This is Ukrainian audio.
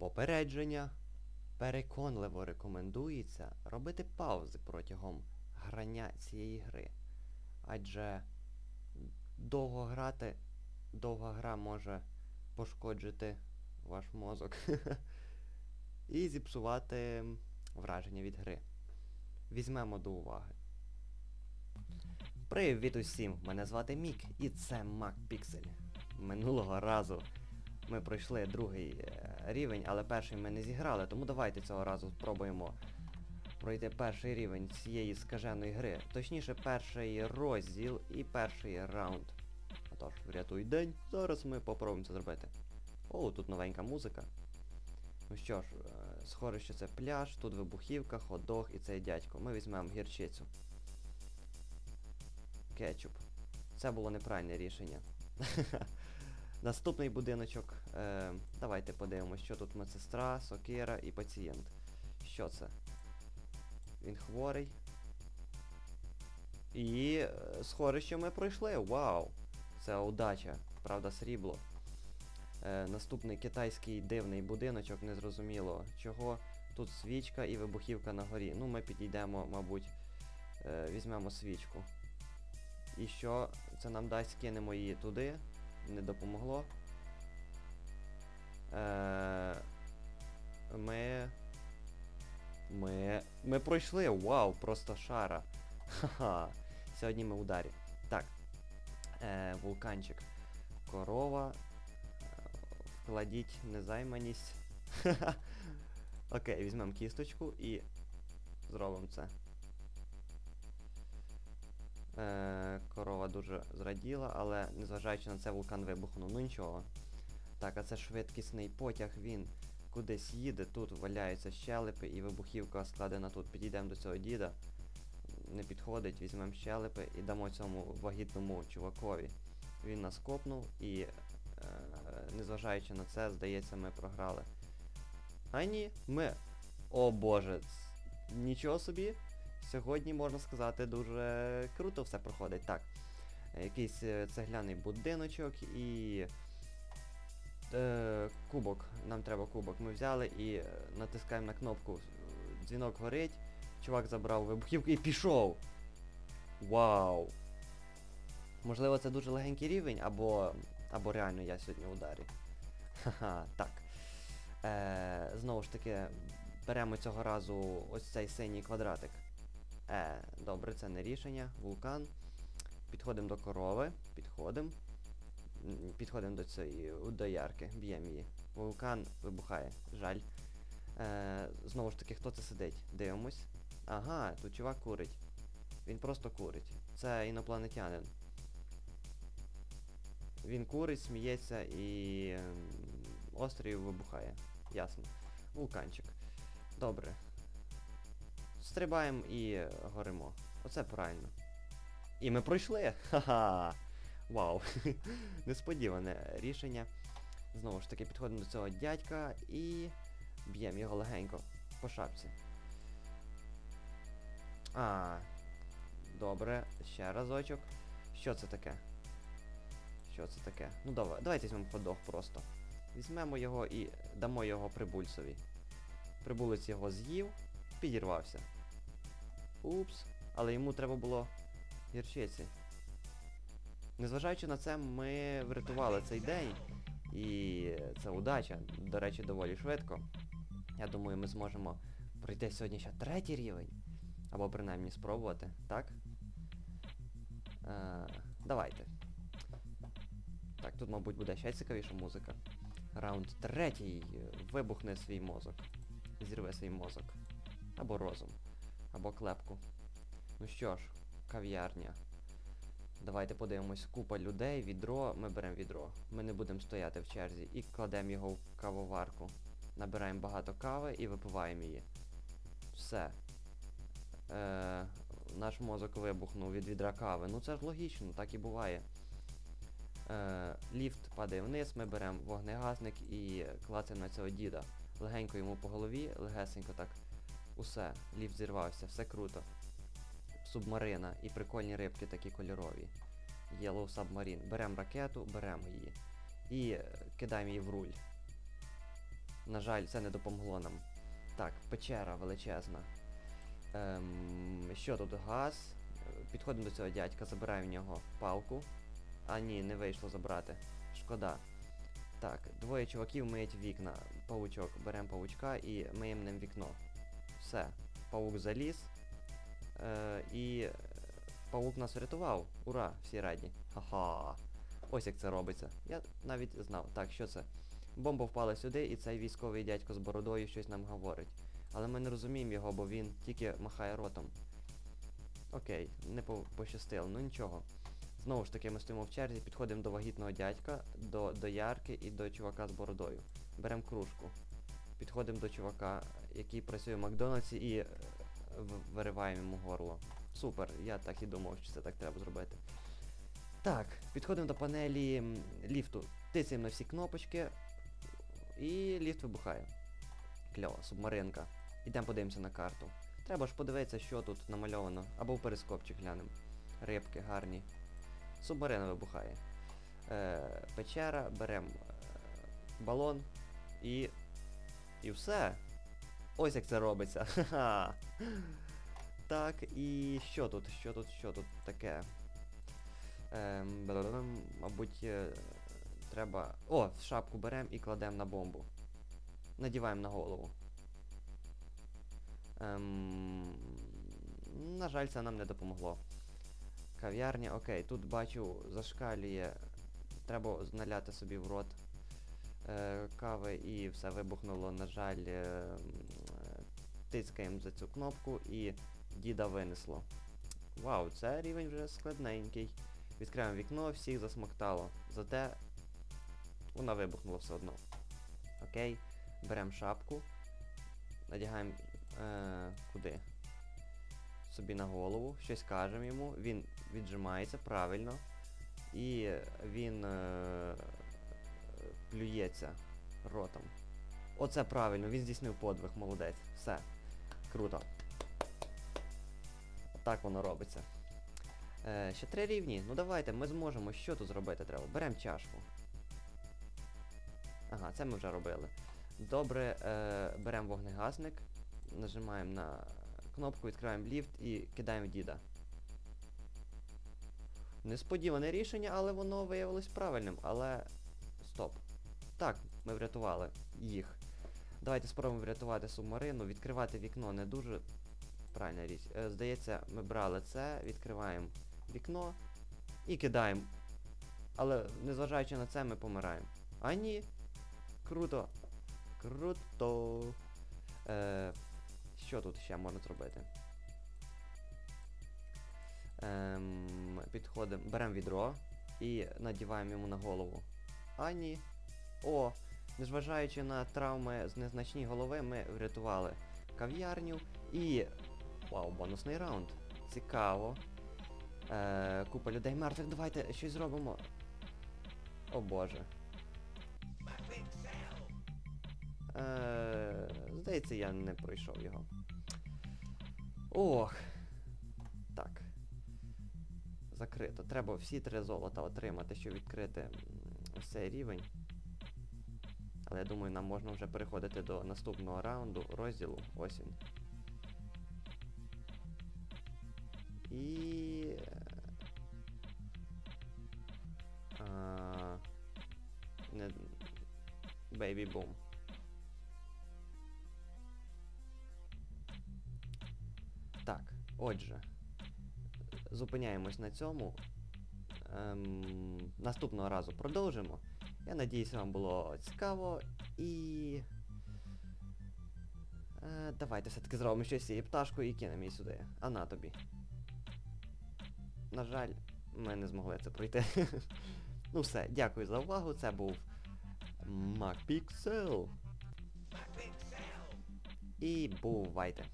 Попередження. Переконливо рекомендується робити паузи протягом грання цієї гри. Адже довго грати, довга гра може пошкоджити ваш мозок і зіпсувати враження від гри. Візьмемо до уваги. Привіт усім! Мене звати Мік і це Піксель. Минулого разу ми пройшли другий е, рівень, але перший ми не зіграли, тому давайте цього разу спробуємо пройти перший рівень цієї скаженої гри. Точніше, перший розділ і перший раунд. Отож, врятуй день. Зараз ми попробуємо це зробити. О, тут новенька музика. Ну що ж, е, схоже, що це пляж, тут вибухівка, ходох і цей дядько. Ми візьмемо гірчицю. Кетчуп. Це було неправильне рішення. Наступний будиночок. Е, давайте подивимось, що тут медсестра, сокира і пацієнт. Що це? Він хворий. І е, схоже, що ми пройшли. Вау! Це удача. Правда, срібло. Е, наступний китайський дивний будиночок, незрозуміло чого. Тут свічка і вибухівка на горі. Ну, ми підійдемо, мабуть, е, візьмемо свічку. І що це нам дасть, кинемо її туди. Не допомогло. Е, ми. Ми. Ми пройшли! Вау, просто шара. Ха-ха. Сьогодні ми ударі. Так. Е, вулканчик. Корова. Е, Вкладіть незайманість. Окей, візьмемо кісточку і зробимо це. Е, корова дуже зраділа, але незважаючи на це вулкан вибухнув. Ну нічого. Так, а це швидкісний потяг, він кудись їде, тут валяються щелепи і вибухівка складена тут. Підійдемо до цього діда. Не підходить, візьмемо щелепи і дамо цьому вагітному чувакові. Він нас копнув і, е, незважаючи на це, здається, ми програли. А ні, ми. О боже, нічого собі. Сьогодні, можна сказати, дуже круто все проходить. Так. Якийсь е, цегляний будиночок і. Е, кубок. Нам треба кубок. Ми взяли і е, натискаємо на кнопку. Дзвінок горить. Чувак забрав вибухівку і пішов. Вау! Можливо, це дуже легенький рівень, або. або реально я сьогодні в ударі. Ха-ха, так. Е, знову ж таки, беремо цього разу ось цей синій квадратик. Е, добре, це не рішення. Вулкан. Підходимо до корови. Підходимо. Підходимо до цієї до ярки, б'ємо її. Вулкан вибухає. Жаль. Е, знову ж таки, хто це сидить? Дивимось. Ага, тут чувак курить. Він просто курить. Це інопланетянин. Він курить, сміється і ем, острів вибухає. Ясно. Вулканчик. Добре. Стрибаємо і горимо. Оце правильно. І ми пройшли! Ха-ха! Вау! Несподіване рішення. Знову ж таки, підходимо до цього дядька і б'ємо його легенько по шапці. А, добре, ще разочок. Що це таке? Що це таке? Ну давай, давайте візьмемо ходох просто. Візьмемо його і дамо його прибульцеві. Прибулець його з'їв, підірвався. Упс, але йому треба було гірчиці. Незважаючи на це, ми врятували цей день. І це удача, до речі, доволі швидко. Я думаю, ми зможемо пройти сьогодні ще третій рівень. Або принаймні спробувати, так? Е, давайте. Так, тут, мабуть, буде ще цікавіша музика. Раунд третій. Вибухне свій мозок. Зірве свій мозок. Або розум. Або клепку. Ну що ж, кав'ярня. Давайте подивимось, купа людей, відро, ми беремо відро. Ми не будемо стояти в черзі і кладемо його в кавоварку. Набираємо багато кави і випиваємо її. Все. Е, наш мозок вибухнув від відра кави. Ну це ж логічно, так і буває. Е, ліфт падає вниз, ми беремо вогнегасник і клацаємо на цього діда. Легенько йому по голові, легесенько так. Усе, ліфт зірвався, все круто. Субмарина і прикольні рибки такі кольорові. Yellow Submarine. Беремо ракету, беремо її. І е, кидаємо її в руль. На жаль, це не допомогло нам. Так, печера величезна. Ем, що тут? Газ. Підходимо до цього дядька, забираємо в нього палку. А ні, не вийшло забрати. Шкода. Так, двоє чуваків миють вікна. Павучок. Беремо павучка і миємо ним вікно. Все. Павук заліз. Е, і павук нас врятував. Ура! Всі раді. Ха-ха. Ось як це робиться. Я навіть знав. Так, що це? Бомба впала сюди, і цей військовий дядько з бородою щось нам говорить. Але ми не розуміємо його, бо він тільки махає ротом. Окей, не по- пощастило, ну нічого. Знову ж таки, ми стоїмо в черзі, підходимо до вагітного дядька, до, до Ярки і до чувака з бородою. Беремо кружку. Підходимо до чувака, який працює в Макдональдсі і е, вириваємо йому горло. Супер, я так і думав, що це так треба зробити. Так, підходимо до панелі ліфту. Тицяємо на всі кнопочки, і ліфт вибухає. Кльово, субмаринка. Ідемо подивимося на карту. Треба ж подивитися, що тут намальовано. Або в перископчик глянемо. Рибки гарні. Субмарина вибухає. Е, печера, беремо е, балон і. І все. Ось як це робиться. Ха-ха. Так, і що тут? Що тут? Що тут таке? Ем, мабуть, е, треба. О, шапку беремо і кладемо на бомбу. Надіваємо на голову. Ем, на жаль, це нам не допомогло. Кав'ярня, окей, тут бачу, зашкалює. Треба наляти собі в рот кави і все вибухнуло, на жаль, е, е, тискаємо за цю кнопку і діда винесло. Вау, це рівень вже складненький. Відкриваємо вікно, всіх засмоктало. Зате вона вибухнула все одно. Окей, беремо шапку, надягаємо е, куди? Собі на голову, щось кажемо йому, він віджимається правильно. І він е, плюється ротом. Оце правильно, він здійснив подвиг, молодець. Все. Круто. Так воно робиться. Е, ще три рівні. Ну давайте, ми зможемо. Що тут зробити треба? Беремо чашку. Ага, це ми вже робили. Добре, е, беремо вогнегасник, нажимаємо на кнопку, відкриваємо ліфт і кидаємо діда. Несподіване рішення, але воно виявилось правильним. Але. Так, ми врятували їх. Давайте спробуємо врятувати субмарину. Відкривати вікно не дуже правильна річ. Е, здається, ми брали це, відкриваємо вікно і кидаємо. Але незважаючи на це, ми помираємо. А ні. Круто. Круто. Е, що тут ще можна зробити? Ем, підходимо, беремо відро і надіваємо йому на голову. А ні. О, незважаючи на травми з незначні голови, ми врятували кав'ярню і. Вау, бонусний раунд. Цікаво. Е, купа людей мертвих, давайте щось зробимо. О боже. Е, здається, я не пройшов його. Ох. Так. Закрито. Треба всі три золота отримати, щоб відкрити цей рівень. Але я думаю, нам можна вже переходити до наступного раунду розділу. Ось він. І. А, не... Так, отже. Зупиняємось на цьому. Ем, наступного разу продовжимо. Я надіюсь, вам було цікаво і. Е, давайте все-таки зробимо щось з цією пташкою і кинемо її сюди. А на тобі. На жаль, ми не змогли це пройти. ну все, дякую за увагу. Це був MacPixel. І бувайте.